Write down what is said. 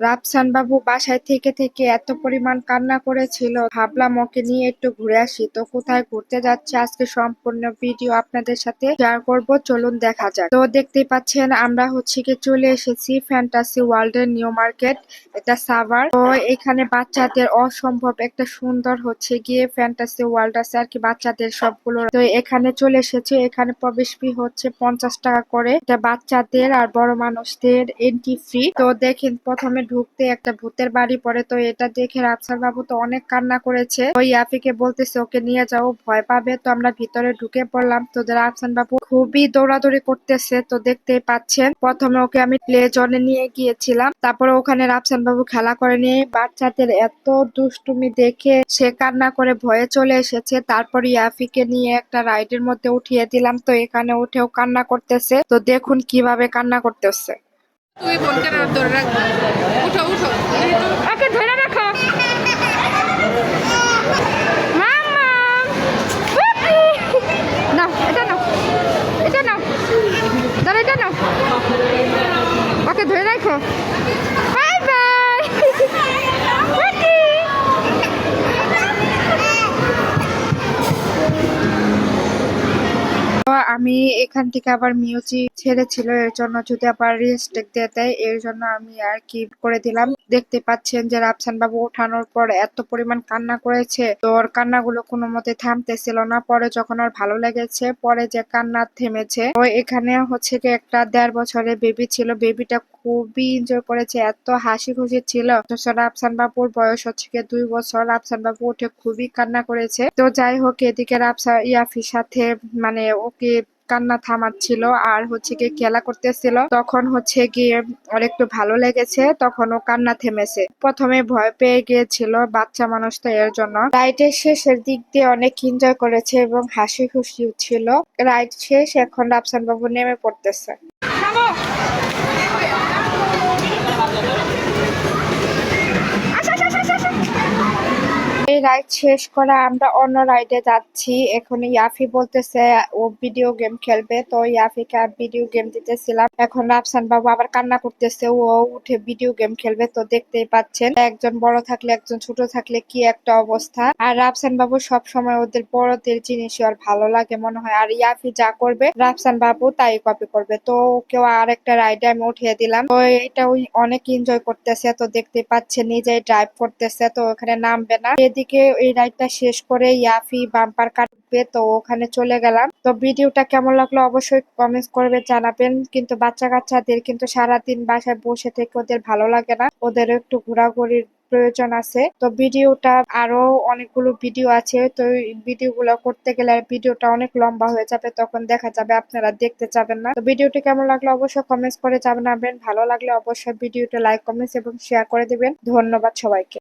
রাফসান বাবু বাসায় থেকে থেকে এত পরিমাণ কান্না করেছিল। ভাবলাম ওকে নিয়ে একটু ঘুরে আসি। তো কোথায় ঘুরতে যাচ্ছে আজকে সম্পূর্ণ ভিডিও আপনাদের সাথে শেয়ার করব। চলুন দেখা যাক। তো দেখতেই পাচ্ছেন, আমরা হচ্ছে কি চলে এসেছি ফ্যান্টাসি ওয়ার্ল্ড এর নিউ মার্কেট এটা সাভার তো এখানে বাচ্চাদের অসম্ভব একটা সুন্দর হচ্ছে গিয়ে ফ্যান্টাসি ওয়ার্ল্ড আছে আর কি, বাচ্চাদের সবগুলো। তো এখানে চলে এসেছে, এখানে প্রবেশ ফি হচ্ছে পঞ্চাশ টাকা করে। এটা বাচ্চাদের আর বড় মানুষদের এন্ট্রি ফ্রি তো দেখেন, প্রথমে ঢুকতে একটা ভূতের বাড়ি পড়ে, তো এটা দেখে রাফসার বাবু তো অনেক কান্না করেছে। ওই ইয়াফিকে বলতেছে, ওকে নিয়ে যাও ভয় পাবে, তো আমরা ভিতরে ঢুকে পড়লাম। তো রাফসান বাবু খুবই দৌড়াদৌড়ি করতেছে, তো দেখতেই পাচ্ছেন, প্রথমে ওকে আমি প্লে জনে নিয়ে গিয়েছিলাম। তারপরে ওখানে রাফসান বাবু খেলা করে নিয়ে বাচ্চাদের এত দুষ্টুমি দেখে সে কান্না করে ভয়ে চলে এসেছে। তারপর ইয়াফিকে নিয়ে একটা রাইডের মধ্যে উঠিয়ে দিলাম, তো এখানে উঠেও কান্না করতেছে। তো দেখুন কীভাবে কান্না করতেছে। তুই বোনকে ধরে রাখব উঠো উঠো। ওকে ধরে রাখো। ওকে ধরে রাখো। আমি এখান থেকে আবার মিউজিক ছেড়েছিল, এর জন্য যদি আবার রেস্টেক দিয়ে দেয়, এর জন্য আমি আর কি করে দিলাম? দেখতে পাচ্ছেন যে রাফসান বাবু ওঠানোর পর এত পরিমাণ কান্না করেছে। তো ওর কান্নাগুলো কোনো মতে থামতেছিল না, পরে যখন ওর ভালো লেগেছে, পরে যে কান্না থেমেছে তো এখানে হচ্ছে কি একটা দেড় বছরের বেবি ছিল বেবিটা খুবই এনজয় করেছে, এত হাসি খুশি ছিল। রাফসান বাবুর বয়স হচ্ছে কি দুই বছর রাফসান বাবু উঠে খুবই কান্না করেছে। তো যাই হোক, এদিকে রাফসা ইয়াফির সাথে মানে ওকে কান্না থামাচ্ছিল আর হচ্ছে গিয়ে খেলা করতেছিল। তখন হচ্ছে গিয়ে ওর একটু ভালো লেগেছে, তখন ও কান্না থেমেছে। প্রথমে ভয় পেয়ে গিয়েছিল বাচ্চা মানুষ তো এর জন্য। রাইডের শেষের দিক দিয়ে অনেক এনজয় করেছে এবং হাসি খুশি ছিল। রাইড শেষ, এখন রাফসান বাবু নেমে পড়তেছে। রাইড শেষ করে, আমরা অন্য রাইডে যাচ্ছি। এখন ইয়াফি বলতেছে, ও ভিডিও গেম খেলবে। তো ইয়াফিকে ভিডিও গেম দিতেছিলাম। এখন রাফসান বাবু আবার কান্না করতেছে, ও উঠে ভিডিও গেম খেলবে। তো দেখতেই পাচ্ছেন, একজন বড় থাকলে, একজন ছোট থাকলে কি একটা অবস্থা। আর রাফসান বাবু সব সময় ওদের বড়দের জিনিস আর ভালো লাগে মনে হয়। আর ইয়াফি যা করবে, রাফসান বাবু তাই কপি করবে। তো ওকেও আর একটা রাইডে আমি উঠিয়ে দিলাম। তো এটা অনেক এনজয় করতেছে। তো দেখতে পাচ্ছে নিজেই ড্রাইভ করতেছে। তো ওখানে নামবে না। এদিকে এই রাইডটা শেষ করে ইয়াফি বাম্পার কাটবে, তো ওখানে চলে গেলাম। তো ভিডিওটা কেমন লাগল অবশ্যই কমেন্টস করবে জানাবেন। কিন্তু বাচ্চা কাচ্চাদের কিন্তু সারাদিন বাসায় বসে থেকে ওদের ভালো লাগে না। ওদের একটু ঘোরাঘুরির প্রয়োজন আছে। তো ভিডিওটা আরও অনেকগুলো ভিডিও আছে। তো ভিডিও গুলো করতে গেলে ভিডিওটা অনেক লম্বা হয়ে যাবে। তখন দেখা যাবে আপনারা দেখতে চাবেন না। তো ভিডিওটি কেমন লাগল অবশ্যই কমেন্টস করে জানাবেন। ভালো লাগলে অবশ্যই ভিডিওটা লাইক কমেন্টস এবং শেয়ার করে দিবেন। ধন্যবাদ সবাইকে।